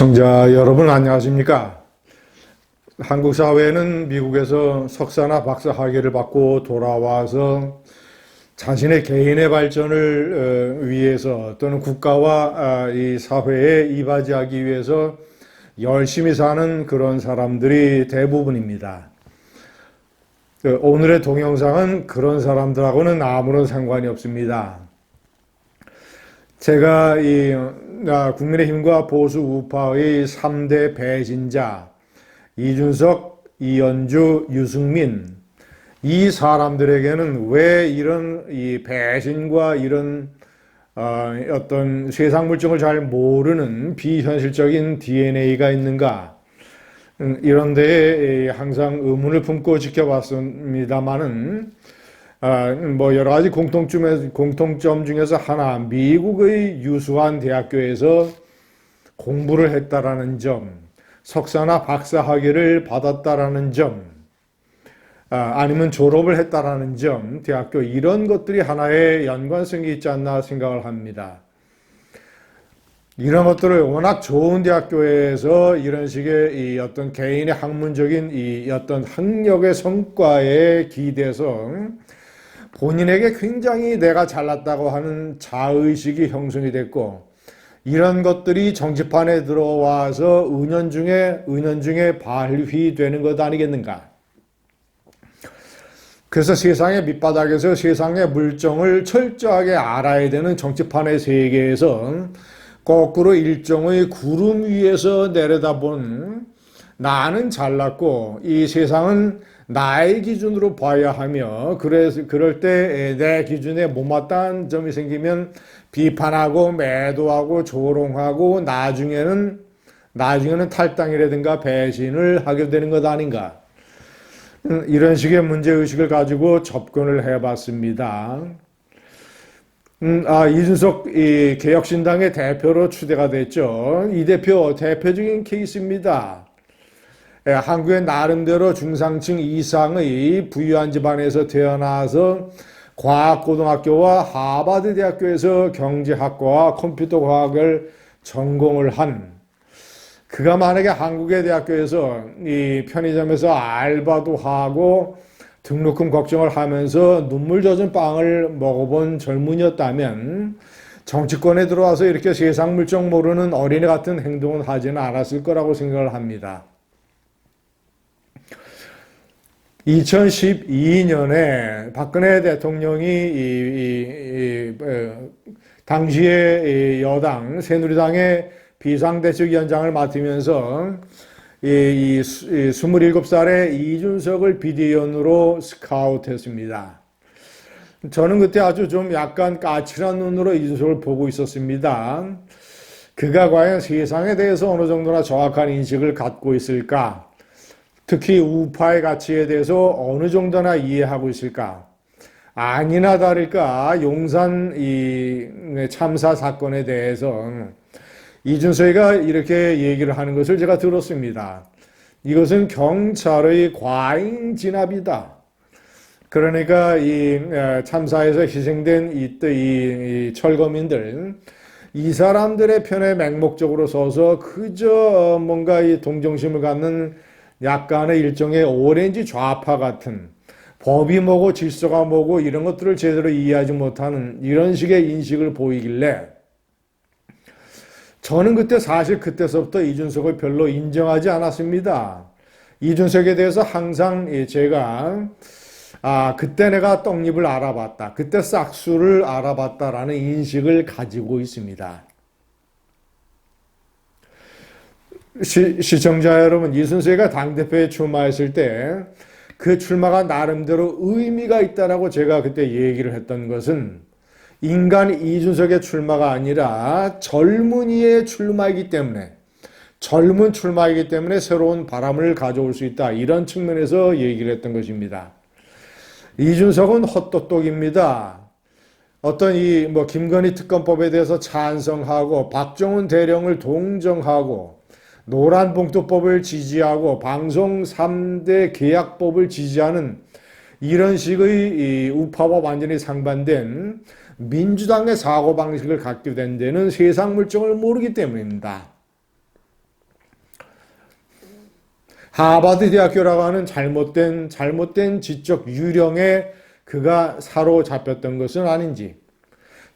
시청자 여러분 안녕하십니까? 한국 사회는 미국에서 석사나 박사 학위를 받고 돌아와서 자신의 개인의 발전을 어, 위해서 또는 국가와 아, 이 사회에 이바지하기 위해서 열심히 사는 그런 사람들이 대부분입니다. 그 오늘의 동영상은 그런 사람들하고는 아무런 상관이 없습니다. 제가 이 아, 국민의힘과 보수 우파의 3대 배신자 이준석, 이현주, 유승민 이 사람들에게는 왜 이런 이 배신과 이런 어, 어떤 세상 물정을 잘 모르는 비현실적인 DNA가 있는가? 음, 이런 데에 항상 의문을 품고 지켜봤습니다만은 아, 뭐 여러 가지 공통점에, 공통점 중에서 하나, 미국의 유수한 대학교에서 공부를 했다라는 점, 석사나 박사 학위를 받았다라는 점, 아, 니면 졸업을 했다라는 점, 대학교 이런 것들이 하나의 연관성이 있지 않나 생각을 합니다. 이런 것들을 워낙 좋은 대학교에서 이런 식의 이 어떤 개인의 학문적인 이 어떤 학력의 성과에 기대서 본인에게 굉장히 내가 잘났다고 하는 자의식이 형성이 됐고 이런 것들이 정치판에 들어와서 은연중에 은연중에 발휘되는 것 아니겠는가? 그래서 세상의 밑바닥에서 세상의 물정을 철저하게 알아야 되는 정치판의 세계에서 거꾸로 일종의 구름 위에서 내려다본 나는 잘났고 이 세상은 나의 기준으로 봐야 하며 그래서 그럴 때 내 기준에 못마땅한 점이 생기면 비판하고 매도하고 조롱하고 나중에는 나중에는 탈당이라든가 배신을 하게 되는 것 아닌가 음, 이런 식의 문제 의식을 가지고 접근을 해봤습니다. 음, 아, 이준석 이 개혁신당의 대표로 추대가 됐죠. 이 대표 대표적인 케이스입니다. 예, 한국의 나름대로 중상층 이상의 부유한 집안에서 태어나서 과학고등학교와 하버드 대학교에서 경제학과와 컴퓨터 과학을 전공을 한 그가 만약에 한국의 대학교에서 이 편의점에서 알바도 하고 등록금 걱정을 하면서 눈물 젖은 빵을 먹어본 젊은이였다면 정치권에 들어와서 이렇게 세상 물정 모르는 어린애 같은 행동은 하지는 않았을 거라고 생각을 합니다. 2012년에 박근혜 대통령이 이, 이, 이, 어, 당시에 여당 새누리당의 비상대책위원장을 맡으면서 이, 이, 27살의 이준석을 비대위원으로 스카우트했습니다. 저는 그때 아주 좀 약간 까칠한 눈으로 이준석을 보고 있었습니다. 그가 과연 세상에 대해서 어느 정도나 정확한 인식을 갖고 있을까? 특히 우파의 가치에 대해서 어느 정도나 이해하고 있을까? 아니나 다를까 용산 이 참사 사건에 대해서 이준석이가 이렇게 얘기를 하는 것을 제가 들었습니다. 이것은 경찰의 과잉 진압이다. 그러니까 이 참사에서 희생된 이, 이 철거민들 이 사람들의 편에 맹목적으로 서서 그저 뭔가 이 동정심을 갖는 약간의 일종의 오렌지 좌파 같은 법이 뭐고 질서가 뭐고 이런 것들을 제대로 이해하지 못하는 이런 식의 인식을 보이길래 저는 그때 사실 그때서부터 이준석을 별로 인정하지 않았습니다. 이준석에 대해서 항상 제가 아 그때 내가 떡잎을 알아봤다. 그때 싹수를 알아봤다라는 인식을 가지고 있습니다. 시, 시청자 여러분, 이순세가 당대표에 출마했을 때 그 출마가 나름대로 의미가 있다라고 제가 그때 얘기를 했던 것은 인간 이준석의 출마가 아니라 젊은이의 출마이기 때문에 젊은 출마이기 때문에 새로운 바람을 가져올 수 있다. 이런 측면에서 얘기를 했던 것입니다. 이준석은 헛똑똑입니다. 어떤 이 뭐 김건희 특검법에 대해서 찬성하고 박정훈 대령을 동정하고 노란 봉투법을 지지하고 방송 3대 계약법을 지지하는 이런 식의 우파와 완전히 상반된 민주당의 사고방식을 갖게 된 데는 세상 물정을 모르기 때문입니다. 하버드 대학교라고 하는 잘못된 잘못된 지적 유령에 그가 사로잡혔던 것은 아닌지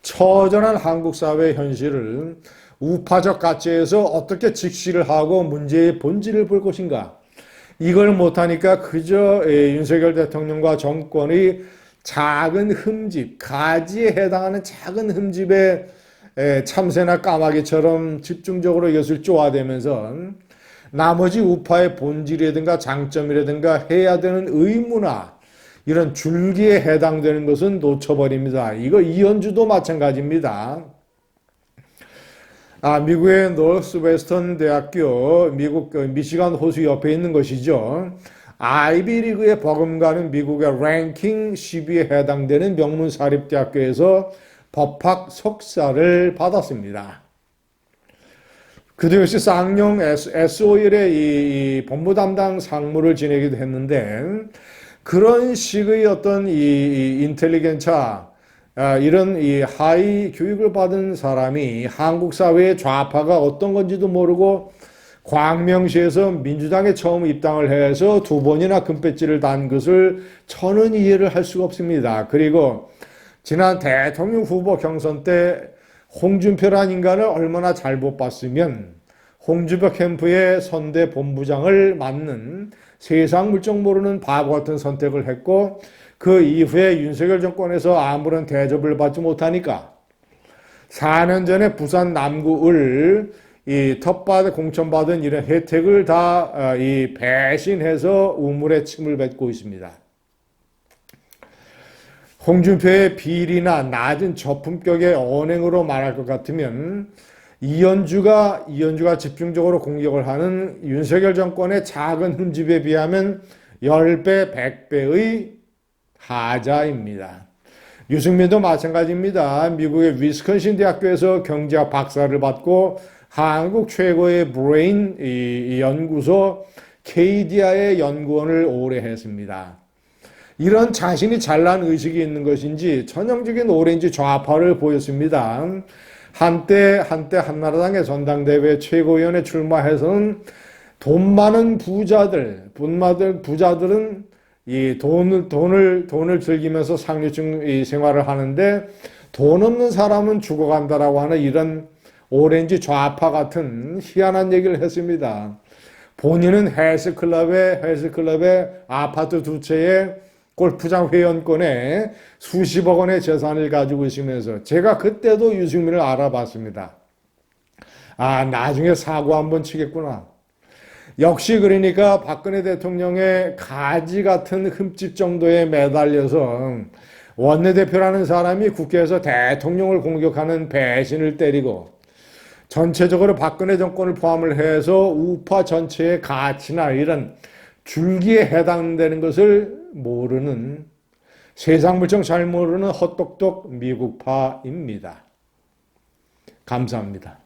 처절한 한국 사회 현실을 우파적 가치에서 어떻게 직시를 하고 문제의 본질을 볼 것인가 이걸 못하니까 그저 예, 윤석열 대통령과 정권의 작은 흠집, 가지에 해당하는 작은 흠집에 예, 참새나 까마귀처럼 집중적으로 이것을 쪼아대면서 나머지 우파의 본질이라든가 장점이라든가 해야 되는 의무나 이런 줄기에 해당되는 것은 놓쳐버립니다. 이거 이현주도 마찬가지입니다. 아, 미국의 노스웨스턴 대학교, 미국 그 미시간 호수 옆에 있는 것이죠. 아이비리그에 버금가는 미국의 랭킹 10위에 해당되는 명문 사립대학교에서 법학 석사를 받았습니다. 그도 역시 쌍용 SOL의 이, 이 본부 담당 상무를 지내기도 했는데 그런 식의 어떤 이, 이 인텔리겐차 아, 이런 이 하위 교육을 받은 사람이 한국 사회의 좌파가 어떤 건지도 모르고 광명시에서 민주당에 처음 입당을 해서 두 번이나 금배지를 단 것을 저는 이해를 할 수가 없습니다. 그리고 지난 대통령 후보 경선 때 홍준표란 인간을 얼마나 잘 못 봤으면 홍준표 캠프의 선대 본부장을 맡는 세상 물정 모르는 바보 같은 선택을 했고 그 이후에 윤석열 정권에서 아무런 대접을 받지 못하니까 4년 전에 부산 남구을 이 텃밭에 공천받은 이런 혜택을 다 이 배신해서 우물에 침을 뱉고 있습니다. 홍준표의 비리나 낮은 저품격의 언행으로 말할 것 같으면 이현주가 이현주가 집중적으로 공격을 하는 윤석열 정권의 작은 흠집에 비하면 10배, 100배의 하자입니다. 유승민도 마찬가지입니다. 미국의 위스콘신 대학교에서 경제학 박사를 받고 한국 최고의 브레인 연구소 KDI의 연구원을 오래 했습니다. 이런 자신이 잘난 의식이 있는 것인지 전형적인 오렌지 좌파를 보였습니다. 한때 한때 한나라당의 전당대회 최고위원에 출마해서는 돈 많은 부자들, 분마들 부자들은 이 돈을 돈을 돈을 즐기면서 상류층 생활을 하는데 돈 없는 사람은 죽어간다라고 하는 이런 오렌지 좌파 같은 희한한 얘기를 했습니다. 본인은 헬스클럽에 헬스클럽에 아파트 두 채에 골프장 회원권에 수십억 원의 재산을 가지고 있으면서 제가 그때도 유승민을 알아봤습니다. 아 나중에 사고 한번 치겠구나. 역시 그러니까 박근혜 대통령의 가지 같은 흠집 정도에 매달려서 원내대표라는 사람이 국회에서 대통령을 공격하는 배신을 때리고 전체적으로 박근혜 정권을 포함을 해서 우파 전체의 가치나 이런 줄기에 해당되는 것을 모르는 세상 물정 잘 모르는 헛똑똑 미국파입니다. 감사합니다.